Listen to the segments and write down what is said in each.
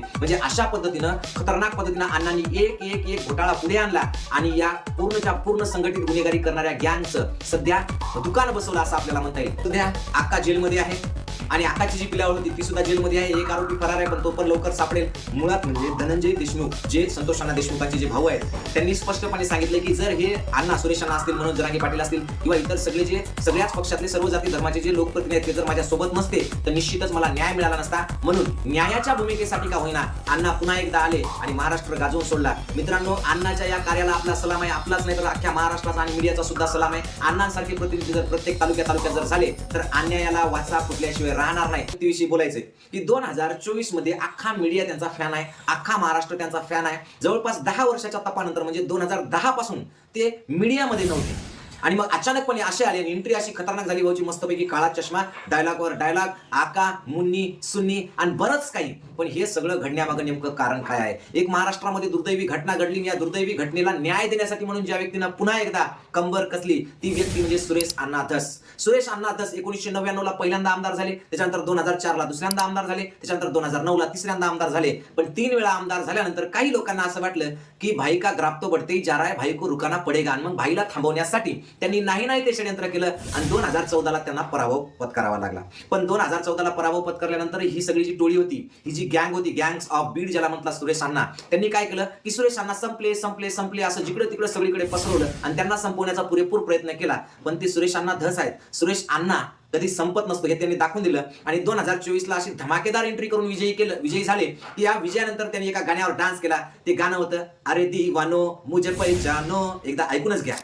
म्हणजे अशा पद्धतीनं खतरनाक पद्धतीनं अण्णांनी एक एक एक घोटाळा पुढे आणला आणि या पूर्णच्या पूर्ण संघटित गुन्हेगारी करणाऱ्या गँगचं सध्या दुकान बसवलं असं आपल्याला म्हणता येईल. सध्या अक्का जेलमध्ये आहे. आणि आताची जी पिलावळ होती ती सुद्धा जेलमध्ये आहे. एक आरोपी फरार आहे पण तो पण लवकर सापडेल. मुळात म्हणजे धनंजय देशमुख जे संतोष अण्णा देशमुखांचे जे भाऊ आहेत त्यांनी स्पष्टपणे सांगितलं की जर हे अण्णा सुरेश अण्णा असतील मनोज जरांगे पाटील असतील किंवा इतर सगळे जे सगळ्याच पक्षातले सर्व जाती धर्माचे जे लोकप्रतिनिधी आहेत ते जर माझ्या सोबत नसते तर निश्चितच मला न्याय मिळाला नसता. म्हणून न्यायाच्या भूमिकेसाठी का होईना अण्णा पुन्हा एकदा आले आणि महाराष्ट्र गाजवून सोडला. मित्रांनो अण्णाच्या या कार्याला आपला सलाम आहे. आपलाच नाही तर अख्ख्या महाराष्ट्राचा आणि मीडियाचा सुद्धा सलाम आहे. अण्णांसारखे प्रतिनिधी जर प्रत्येक तालुक्या तालुक्यात जर झाले तर अन्यायाला वाचा फुटल्याशिवाय राहणार नाही. त्याविषयी बोलायचंय की दोन हजार चोवीसमध्ये अख्खा मीडिया त्यांचा फॅन आहे अख्खा महाराष्ट्र त्यांचा फॅन आहे. जवळपास दहा वर्षाच्या तपानंतर म्हणजे दोन हजार दहा पासून ते मीडियामध्ये नव्हते. आणि मग अचानकपणे असे आले आणि एंट्री अशी खतरनाक झाली भाऊची मस्तपैकी काळा चष्मा डायलॉगवर डायलॉग आका मुन्नी सुन्नी आणि बरंच काही. पण हे सगळं घडण्यामागं नेमकं कारण काय आहे? एक महाराष्ट्रामध्ये दुर्दैवी घटना घडली या दुर्दैवी घटनेला न्याय देण्यासाठी म्हणून ज्या व्यक्तीनं पुन्हा एकदा कंबर कसली ती व्यक्ती म्हणजे सुरेश अण्णा धस सुरेश अण्णा धस एकोणीसशे नव्याण्णव ला पहिल्यांदा आमदार झाले त्याच्यानंतर दोन हजार चारला दुसऱ्यांदा आमदार झाले त्याच्यानंतर दोन हजार नऊ ला तिसऱ्यांदा आमदार झाले. पण तीन वेळा आमदार झाल्यानंतर काही लोकांना असं वाटलं की भाई का ग्राफ बढ़ते ही जा भाई को रुकाना पडेगा आणि मग भाईला थांबवण्यासाठी त्यांनी नाही नाही ते षडयंत्र केलं आणि दोन हजार चौदाला त्यांना पराभव पत्करावा लागला. पण दोन हजार चौदाला पराभव पत्करल्यानंतर ही सगळी जी टोळी होती ही जी गँग होती गँग्स ऑफ बीड ज्याला म्हटला सुरेश अण्णा त्यांनी काय केलं की सुरेश अण्णा संपले संपले संपले असं जिकडे तिकडे सगळीकडे पसरवलं आणि त्यांना संपवण्याचा पुरेपूर प्रयत्न केला. पण ते सुरेश अण्णा धस आहेत. सुरेश अण्णा कधी संपत नसतो हे त्यांनी दाखवून दिलं आणि दोन हजार चोवीस ला अशी धमाकेदार एंट्री करून विजयी केलं विजयी झाले. की या विजयानंतर त्यांनी एका गाण्यावर डान्स केला. ते गाणं होतं अरे दी वानो मुझे पैचानो एकदा ऐकूनच घ्या.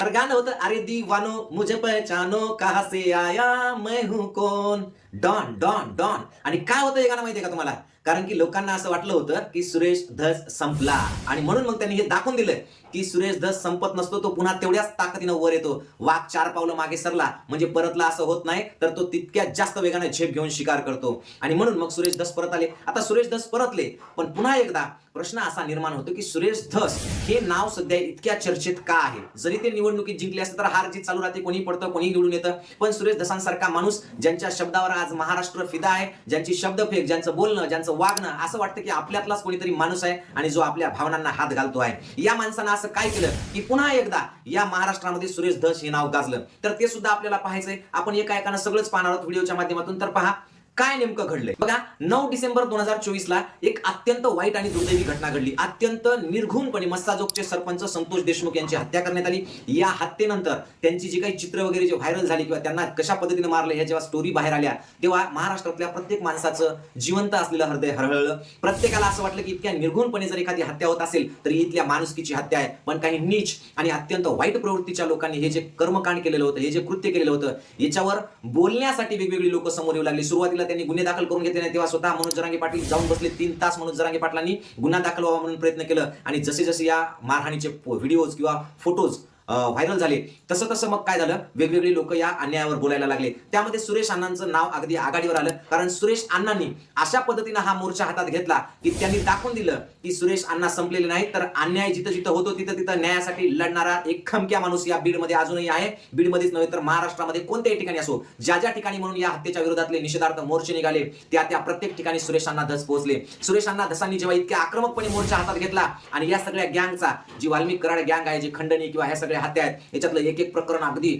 तर गाणं होतं अरे दीवानो मुझे पहचानो कहा से आया मैं हूं कौन? Don don don. आणि काय होतं हे गाणं माहितीये का तुम्हाला? कारण की लोकांना असं वाटलं होतं की सुरेश धस संपला. आणि म्हणून मग त्यांनी हे दाखवून दिलं की सुरेश धस संपत नसतो तो पुन्हा तेवढ्याच ताकदीनं वर येतो. वाघ चार पावलं मागे सरला म्हणजे परतला असं होत नाही तर तो तितक्या जास्त वेगाने झेप घेऊन शिकार करतो. आणि म्हणून मग सुरेश धस परत आले. आता सुरेश धस परतले पण पुन्हा एकदा प्रश्न असा निर्माण होतो की सुरेश धस हे नाव सध्या इतक्या चर्चेत का आहे? जरी ते निवडणुकीत जिंकले असते तर हार जीत चालू राहते कोणी पडतं कोणी निवडून येतं. पण सुरेश धसांसारखा माणूस ज्यांच्या शब्दावर आज महाराष्ट्र फिदा आहे ज्यांची शब्दफेक ज्यांचं बोलणं ज्यांचं वागणं असं वाटतं की आपल्यातलाच कोणीतरी माणूस आहे आणि जो आपल्या भावनांना हात घालतो आहे. या माणसांना असं काय केलं की पुन्हा एकदा या महाराष्ट्रामध्ये सुरेश धस हे नाव गाजलं. तर ते सुद्धा आपल्याला पाहायचंय. आपण एका एकानं सगळंच पाहणार आहोत. व्हिडिओच्या माध्यमातून तर पहा. काय नेमकं घडलंय? बघा नऊ डिसेंबर दोन हजार चोवीस ला एक अत्यंत वाईट आणि दुर्दैवी घटना घडली. अत्यंत निर्घुणपणे मस्साजोगचे सरपंच संतोष देशमुख यांची हत्या करण्यात आली. या हत्येनंतर त्यांची जी काही चित्र वगैरे जे व्हायरल झाली किंवा त्यांना कशा पद्धतीने मारलं ह्या जेव्हा स्टोरी बाहेर आल्या तेव्हा महाराष्ट्रातल्या प्रत्येक माणसाचं जिवंत असलेलं हृदय हरहळलं. प्रत्येकाला असं वाटलं की इतक्या निर्घुणपणे जर एखादी हत्या होत असेल तर इथल्या माणुसकीची हत्या आहे. पण काही नीच आणि अत्यंत वाईट प्रवृत्तीच्या लोकांनी हे जे कर्मकांड केलेलं होतं हे जे कृत्य केलेलं होतं याच्यावर बोलण्यासाठी वेगवेगळी लोक समोर येऊ लागली. सुरुवातीला त्यांनी गुन्हे दाखल करून घेतले नाही तेव्हा स्वतः मनोज जरांगे पाटील जाऊन बसले तीन तास मनोज जरांगे पाटलांनी गुन्हा दाखल व्हावा म्हणून प्रयत्न केलं. आणि जसे जसे या मारहाणीचे व्हिडिओज किंवा फोटोज व्हायरल झाले. तसं तसं मग काय झालं? वेगवेगळी लोक या अन्यायावर बोलायला लागले. त्यामध्ये सुरेश अण्णांचं नाव अगदी आघाडीवर आलं. कारण सुरेश अण्णांनी अशा पद्धतीनं हा मोर्चा हातात घेतला की त्यांनी दाखवून दिलं की सुरेश अण्णा संपलेले नाही तर अन्याय जिथं जिथं होतो तिथं तिथं न्यायासाठी लढणारा एक खमक्या माणूस या बीडमध्ये अजूनही आहे. बीडमध्येच नव्हे तर महाराष्ट्रामध्ये कोणत्याही ठिकाणी असो. ज्या ज्या ठिकाणी म्हणून या हत्येच्या विरोधातले निषेधार्थ मोर्चे निघाले त्या त्या प्रत्येक ठिकाणी सुरेश अण्णा धस पोहोचले. सुरेश अण्णा धसांनी जेव्हा इतक्या आक्रमकपणे मोर्चा हातात घेतला आणि या सगळ्या गँगचा जी वाल्मिक कराड गँग आहे जी खंडणी किंवा ह्या सगळ्या हत्या आहेत. याच्यातलं एक एक प्रकरण अगदी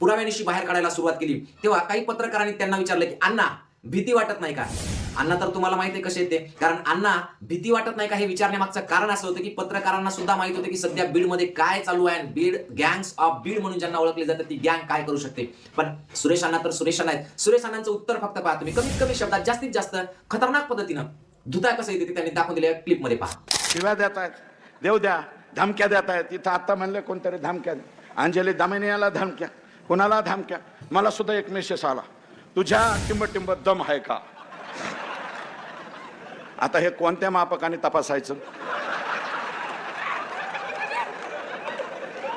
पुराव्यानिशी बाहेर काढायला सुरुवात केली. तेव्हा काही पत्रकारांनी त्यांना विचारलं की अण्णा भीती वाटत नाही का? अण्णा तर तुम्हाला माहिती आहे कसे येते कारण अण्णा भीती वाटत नाही का हे विचारण्यामागचं कारण असं होतं की पत्रकारांना सुद्धा माहीत होतं की सध्या बीडमध्ये काय चालू आहे बीड गँग्स ऑफ बीड म्हणून ज्यांना ओळखले जाते ती गँग काय करू शकते? पण सुरेश अण्णा तर सुरेश अण्णा आहेत. सुरेश अण्णांचं उत्तर फक्त पहा तुम्ही. कमीत कमी शब्दात जास्तीत जास्त खतरनाक पद्धतीनं धुता कसं येते ते त्यांनी दाखवून दिल्या क्लिपमध्ये पहा. शिव्या देत आहेत देव द्या. धमक्या देत आहेत तिथं आता म्हणले कोणतरी धमक्या दे. अंजली दामिनियाला धमक्या. कुणाला धमक्या? मला सुद्धा एक मेसेज आला. तुझ्या टिंब टिंब दम आहे का? आता हे कोणत्या मापकाने तपासायचं?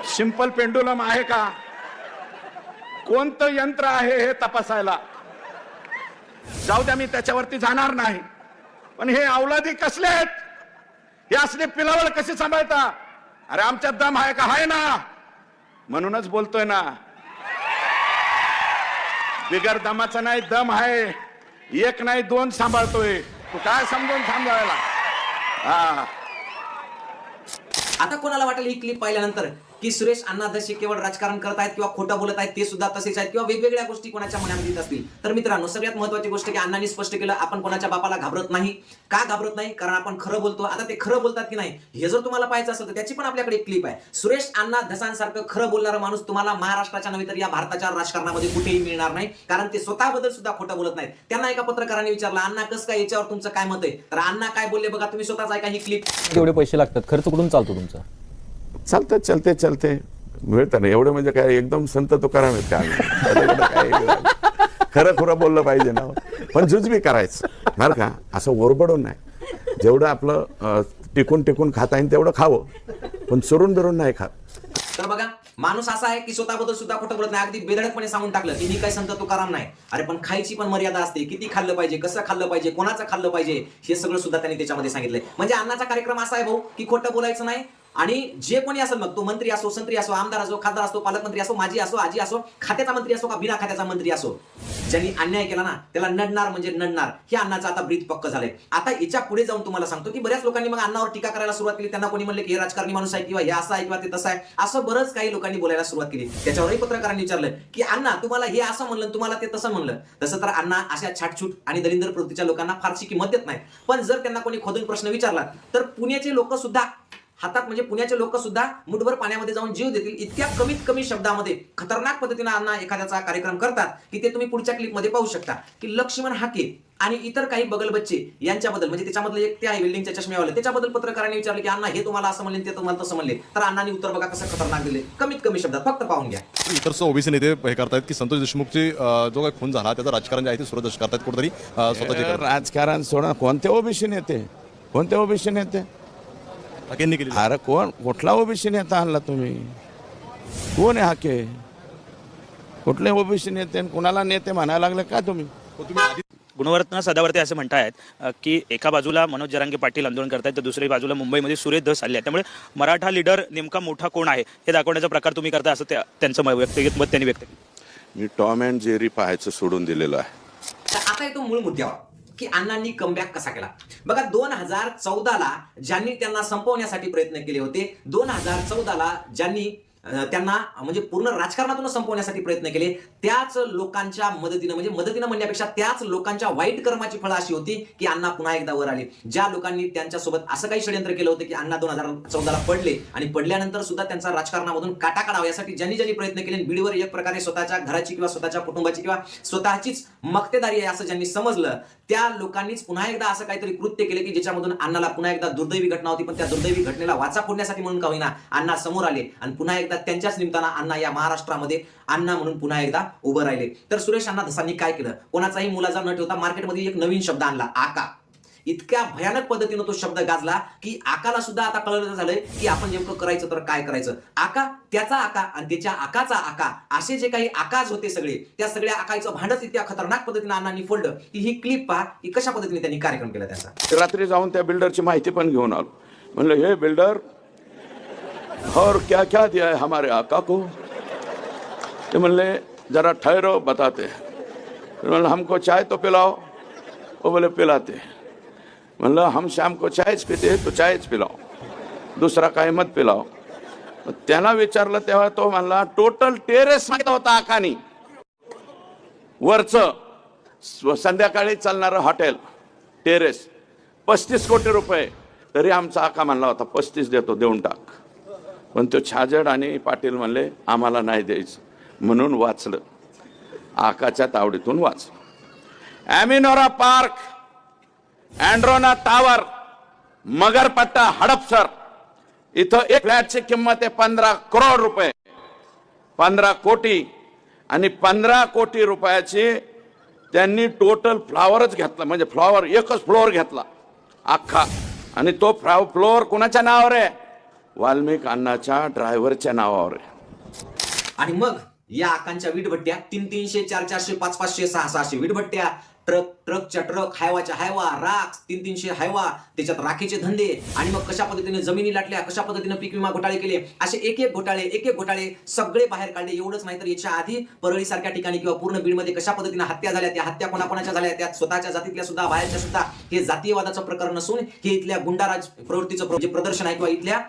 सिंपल पेंडुलम आहे का? कोणतं यंत्र आहे हे तपासायला? जाऊ द्या मी त्याच्यावरती जाणार नाही. पण हे अवलादी कसले आहेत? हे असले पिलावळ कसे सांभाळता? अरे आमच्यात दम आहे का? आहे ना. म्हणूनच बोलतोय ना. बिगर दमाचा नाही दम आहे. एक नाही दोन सांभाळतोय. तू काय समजून सांभाळायला? हा. आता कोणाला वाटेल ही क्लिप पाहिल्यानंतर? की सुरेश अण्णा जसे केवळ राजकारण करत आहेत किंवा खोटं बोलत आहेत ते सुद्धा तसेच आहेत किंवा वेगवेगळ्या गोष्टी कोणाच्या मनामध्ये येत असतील. तर मित्रांनो सगळ्यात महत्वाची गोष्ट की अण्णांनी स्पष्ट केलं आपण कोणाच्या बापाला घाबरत नाही. का घाबरत नाही? कारण आपण खरं बोलतो. आता ते खरं बोलतात की नाही हे जर तुम्हाला पाहायचं असेल तर त्याची पण आपल्याकडे एक क्लिप आहे. सुरेश अण्णा धसांसारखं खरं बोलणारा माणूस तुम्हाला महाराष्ट्राच्या नव्हे तर या भारताच्या राजकारणामध्ये कुठेही मिळणार नाही. कारण ते स्वतःबद्दल सुद्धा खोटं बोलत नाहीत. त्यांना एका पत्रकाराने विचारलं अण्णा कसं काय? याच्यावर तुमचं काय मत आहे? तर अण्णा काय बोलले बघा तुम्ही स्वतःच ऐका ही क्लिप एवढे पैसे लागतात. खर्च कुठून चालतो तुमचा? चालतं चलते चलते मिळतं ना एवढं म्हणजे काय एकदम संत तुकाराम आहेत काय खरं खरं बोललं पाहिजे ना. पण जुजबी करायचं बरं का? असं ओरबडून नाही. जेवढं आपलं टिकून टिकून खाता येईल तेवढं खावं. पण चोरून बिरून नाही खात. तर बघा माणूस असा आहे की स्वतःबद्दल सुद्धा खोटं बोलत नाही. अगदी बेधडकपणे सांगून टाकलं की मी काय संत तुकाराम नाही. अरे पण खायची पण मर्यादा असते. किती खाल्लं पाहिजे कसं खाल्लं पाहिजे कोणाचं खाल्लं पाहिजे हे सगळं सुद्धा त्यांनी त्याच्यामध्ये सांगितलंय. म्हणजे अन्नाचा कार्यक्रम असा आहे भाऊ की खोटं बोलायचं नाही. आणि जे कोणी असेल मग तो मंत्री असो संत्री असो आमदार असो खासदार असो पालकमंत्री असो माजी असो आजी असो खात्याचा मंत्री असो का बिना खात्याचा मंत्री असो ज्यांनी अन्याय केला ना त्याला नडणार म्हणजे नडणार. हे अण्णाचं आता ब्रीत पक्क झालंय. आता याच्यापुढे जाऊन तुम्हाला सांगतो की बऱ्याच लोकांनी मग अण्णावर टीका करायला सुरुवात केली. त्यांना कोणी म्हणले की हे राजकारणी माणूस आहे किंवा हे असं आहे किंवा ते तसं आहे. असं बरंच काही लोकांनी बोलायला सुरुवात केली. त्याच्यावरही पत्रकारांनी विचारलं की अण्णा तुम्हाला हे असं म्हणलं तुम्हाला ते तसं म्हणलं. तसं तर अण्णा अशा छाटछूट आणि दलिंदर प्रवृत्तीच्या लोकांना फारशी किंमत देत नाही पण जर त्यांना कोणी खोदून प्रश्न विचारला तर पुण्याचे लोक सुद्धा हातात म्हणजे पुण्याचे लोक सुद्धा मुठभर पाण्यामध्ये जाऊन जीव देतील. इतक्या कमीत कमी शब्दामध्ये खतरनाक पद्धतीने अण्णा एखाद्याचा कार्यक्रम करतात की ते तुम्ही पुढच्या क्लिपमध्ये पाहू शकता. की लक्ष्मण हाके आणि इतर काही बगल बच्चे यांच्याबद्दल म्हणजे त्याच्यामधलं एक ते आहे बिल्डिंगच्या चष्म्यावाले त्याच्याबद्दल पत्रकारांनी विचारले की अण्णा हे तुम्हाला असं म्हणले ते तुम्हाला तसं म्हणले. तर अण्णांनी उत्तर बघा कसं खतरनाक दिले. कमीत कमी शब्दात फक्त पाहून घ्या. इतर ओबीसी नेते हे करतायत की संतोष देशमुखची जो काही खून झाला त्याचं राजकारण जे आहे ते सुरत करतायत कुठेतरी स्वतःचे. राजकारण सोडा. कोणते ओबीसी नेते? कोणते ओबीसी नेते? हाकेंनी केली अरे कोण? कुठला ओबीसी नेता आणला तुम्ही? कोण आहे हाके? कुठले ओबीसी नेते आणि कुणाला नेते म्हणायला लागले का तुम्ही? गुणवरत्न सदावर्ते असं म्हणतायत अ, की एका बाजूला मनोज जरांगे पाटील आंदोलन करतायत तर दुसऱ्या बाजूला मुंबईमध्ये सुरेश धस आले आहेत. त्यामुळे मराठा लीडर नेमका मोठा कोण आहे? हे दाखवण्याचा प्रकार तुम्ही करता असं त्या- त्यांचं मत व्यक्तिगत मत त्यांनी व्यक्त केलं. मी टॉम अँड जेरी पाहायचं सोडून दिलेलं आहे. आता येतो मूळ मुद्द्यावर. की अण्णांनी कमबॅक कसा केला? बघा दोन हजार चौदाला ज्यांनी त्यांना संपवण्यासाठी प्रयत्न केले होते दोन हजार चौदाला ज्यांनी त्यांना म्हणजे पूर्ण राजकारणातून संपवण्यासाठी प्रयत्न केले त्याच लोकांच्या मदतीनं म्हणजे मदतीनं म्हणण्यापेक्षा त्याच लोकांच्या वाईट कर्माची फळं अशी होती की अण्णा पुन्हा एकदा वर आले. ज्या लोकांनी त्यांच्यासोबत असं काही षडयंत्र केलं होतं की अण्णा दोन हजार चौदाला पडले आणि पडल्यानंतर सुद्धा त्यांचा राजकारणामधून काटा काढावा यासाठी ज्यांनी ज्यांनी प्रयत्न केले बीडवर एक प्रकारे स्वतःच्या घराची किंवा स्वतःच्या कुटुंबाची किंवा स्वतःचीच मक्तेदारी आहे असं ज्यांनी समजलं त्या लोकांनीच पुन्हा एकदा असं काहीतरी कृत्य केले की ज्याच्यामधून अण्णाला पुन्हा एकदा दुर्दैवी घटना होती पण त्या दुर्दैवी घटनेला वाचा फोडण्यासाठी म्हणून का होईना अण्णा समोर आले आणि पुन्हा एकदा त्यांच्याच निमित्तानं अण्णा या महाराष्ट्रामध्ये अण्णा म्हणून पुन्हा एकदा उभं राहिले. तर सुरेश अण्णा धसांनी काय केलं? कोणाचाही मुलाचा न ठेवता मार्केटमध्ये एक नवीन शब्द आणला आका. इतक्या भयानक पद्धतीनं तो शब्द गाजला की आकाला सुद्धा आता कळलं झालंय की आपण नेमकं करायचं तर काय करायचं. आका त्याचा आका आणि त्याच्या आकाचा आका असे जे काही आकाज होते सगळे त्या सगळ्या आकाचं भांडच इतक्या खतरनाक पद्धतीने अण्णांनी फोडलं. की ही क्लिप पहा की कशा पद्धतीने त्यांनी कार्यक्रम केला त्याचा? रात्री जाऊन त्या बिल्डरची माहिती पण घेऊन आलो. म्हणलं हे बिल्डर और क्या क्या दिया है हमारे आका को? ते म्हणले जरा ठहरो बताते म्हणलं हमको चाय तो पिलाओ. वो बोले पिलाते म्हणलं हम शाम को चायच पिते हैं, तो चायच पिलाओ दुसरा काय मत पिलाओ त्याला विचारलं तेव्हा तो म्हणला टोटल टेरेस माहीत होता आखानी. वरचं संध्याकाळी चालणारं हॉटेल टेरेस पस्तीस कोटी रुपये. तरी आमचा आका म्हणला होता पस्तीस देतो देऊन टाक. पण तो छाजड आणि पाटील म्हणले आम्हाला नाही द्यायचं. म्हणून वाचलं. आकाच्या तावडीतून वाचलं. ॲमिनोरा पार्क अँड्रोना टावर मगरपट्टा हडपसर इथं एक फ्लॅटची किंमत आहे पंधरा करोड रुपये. पंधरा कोटी आणि पंधरा कोटी रुपयाची त्यांनी टोटल फ्लॉवरच घेतला. म्हणजे फ्लॉवर एकच फ्लोअर घेतला. अख्खा. आणि तो फ्लॉ फ्लोअर कुणाच्या नावावर आहे? वाल्मिक अण्णाच्या ड्रायव्हरच्या नावावर आहे. आणि मग या आकांच्या वीटभट्ट्या तीन तीनशे चार चारशे पाच पाचशे सहा सहाशे वीटभट्ट्या ट्रक ट्रकच्या ट्रक हायवाच्या हायवा राख तीन तीनशे हायवा त्याच्यात राखीचे धंदे. आणि मग कशा पद्धतीने जमिनी लाटल्या कशा पद्धतीने पीक विमा घोटाळे केले? असे एक एक घोटाळे एक एक घोटाळे सगळे बाहेर काढले. एवढंच नाही तर याच्या आधी परळी सारख्या ठिकाणी किंवा पूर्ण बीडमध्ये कशा पद्धतीने हत्या झाल्या त्या हत्या कोणाकोणाच्या झाल्या त्यात स्वतःच्या जातीतल्या सुद्धा बाहेरच्या सुद्धा हे जातीयवादाचं प्रकरण नसून हे इथल्या गुंडाराज प्रवृत्तीचं जे प्रदर्शन आहे किंवा इथल्या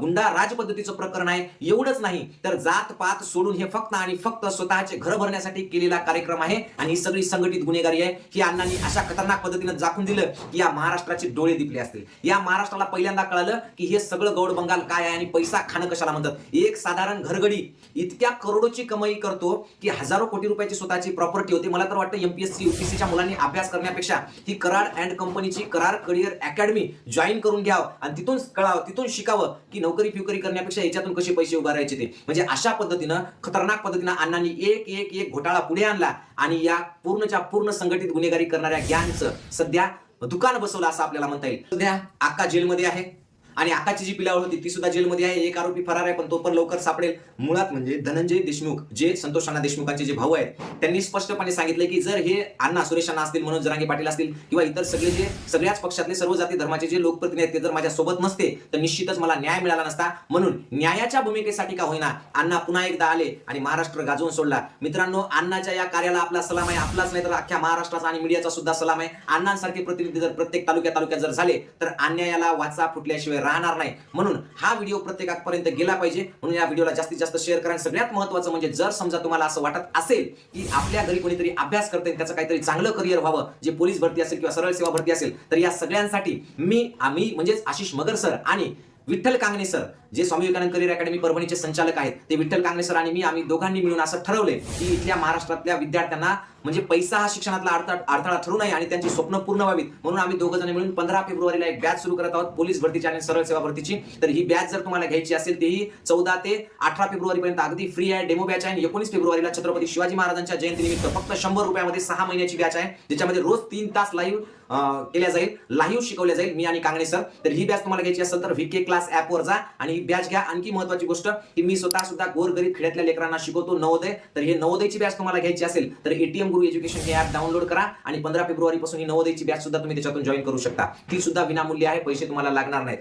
गुंडा राज पद्धतीचं प्रकरण आहे एवढंच नाही. तर जात पात सोडून हे फक्त आणि फक्त स्वतःचे घर भरण्यासाठी केलेला कार्यक्रम आहे. आणि ही सगळी संघटित गुन्हेगारी आहे. की अण्णांनी अशा खतरनाक पद्धतीने जाखून दिलं की या महाराष्ट्राचे डोळे दिपले असतील. या महाराष्ट्राला पहिल्यांदा कळालं की हे सगळं गौड बंगाल काय आहे आणि पैसा खाणं कशाला म्हणतात. एक साधारण घरगडी इतक्या करोडोची कमाई करतो की हजारो कोटी रुपयाची स्वतःची प्रॉपर्टी होती. मला तर वाटतं एमपीएससी युपीएससीच्या मुलांनी अभ्यास करण्यापेक्षा ही करार अँड कंपनीची करार करिअर अकॅडमी जॉईन करून घ्यावं आणि तिथून कळावं तिथून शिकावं की नोकरी फिवकरी करण्यापेक्षा याच्यातून कसे पैसे उभारायचे ते. म्हणजे अशा पद्धतीनं खतरनाक पद्धतीनं अण्णांनी एक एक एक घोटाळा पुढे आणला आणि या पूर्णच्या पूर्ण संघटित गुन्हेगारी करणाऱ्या गँगचं सध्या दुकान बसवलं असं आपल्याला म्हणता येईल. सध्या आका जेलमध्ये आहे. आणि आकाची जी पिलावळ होती ती सुद्धा जेलमध्ये आहे. एक आरोपी फरार आहे पण तो पण लवकर सापडेल. मुळात म्हणजे धनंजय देशमुख जे संतोष अण्णा देशमुखांचे जे भाऊ आहेत त्यांनी स्पष्टपणे सांगितले की जर हे अण्णा सुरेश अण्णा असतील मनोज जरांगे पाटील असतील किंवा इतर सगळे जे सगळ्याच पक्षातले सर्व जाती धर्माचे जे लोकप्रतिनिधी आहेत ते जर माझ्या सोबत नसते तर निश्चितच मला न्याय मिळाला नसता. म्हणून न्यायाच्या भूमिकेसाठी का होईना अण्णा पुन्हा एकदा आले आणि महाराष्ट्र गाजवून सोडला. मित्रांनो अण्णाच्या या कार्याला आपला सलाम आहे आपलाच नाही तर अख्ख्या महाराष्ट्राचा आणि मीडियाचा सुद्धा सलाम आहे. अण्णांसारखे प्रतिनिधी जर प्रत्येक तालुक्या तालुक्यात जर झाले तर अन्यायाला वाचा फुटल्याशिवाय राहणार नाही. म्हणून हा व्हिडिओ प्रत्येकापर्यंत गेला पाहिजे. म्हणून या व्हिडिओला जास्तीत जास्त शेअर करा. सगळ्यात महत्त्वाचं म्हणजे जर समजा तुम्हाला असं वाटत असेल की आपल्या घरी कोणीतरी अभ्यास करते त्याचं काहीतरी चांगलं करिअर व्हावं जे पोलीस भरती असेल किंवा सरळ सेवा भरती असेल तर या सगळ्यांसाठी मी आम्ही म्हणजेच आशिष मगर सर आणि विठ्ठल कांगणे सर जे स्वामी विवेकानंद करिअर अकॅडमी परभणीचे संचालक आहेत ते विठ्ठल कांगणे सर आणि मी आम्ही दोघांनी मिळून असं ठरवले की इथल्या महाराष्ट्रातल्या विद्यार्थ्यांना म्हणजे पैसा हा शिक्षणातला अडथळा अडथळा ठरू नये आणि त्यांची स्वप्न पूर्ण व्हावीत. म्हणून आम्ही दोघं जण मिळून पंधरा फेब्रुवारीला एक बॅच सुरू करत आहोत पोलीस भरतीची आणि सरळ सेवा भरतीची. तर ही बॅच जर तुम्हाला घ्यायची असेल तेही चौदा ते अठरा फेब्रुवारी पर्यंत अगदी फ्री आहे डेमो बॅच आहे आणि एकोणीस फेब्रुवारीला छत्रपती शिवाजी महाराजांच्या जयंतीनिमित्त फक्त शंभर रुपयामध्ये सहा महिन्याची बॅच आहे ज्याच्यामध्ये रोज तीन तास लाईव्ह केल्या जाईल. लाईव्ह शिकवल्या जाईल मी आणि कांगणे सर तर ही बॅच तुम्हाला घ्यायची असेल तर व्हीके क्लास वर जा आणि ही बॅच घ्या. आणखी महत्वाची गोष्ट की मी स्वतः सुद्धा गोरगरीब खेड्यातल्या लेकरांना शिकवतो नवोदय. तर हे नवोदयची बॅच तुम्हाला घ्यायची असेल तर एटीएम गुरु एज्युकेशन हे ऍप डाउनलोड करा आणि पंधरा फेब्रुवारी पासून ही नवोदयची बॅच सुद्धा तुम्ही त्याच्यातून जॉईन करू शकता. ती सुद्धा विनामूल्य आहे पैसे तुम्हाला लागणार नाहीत.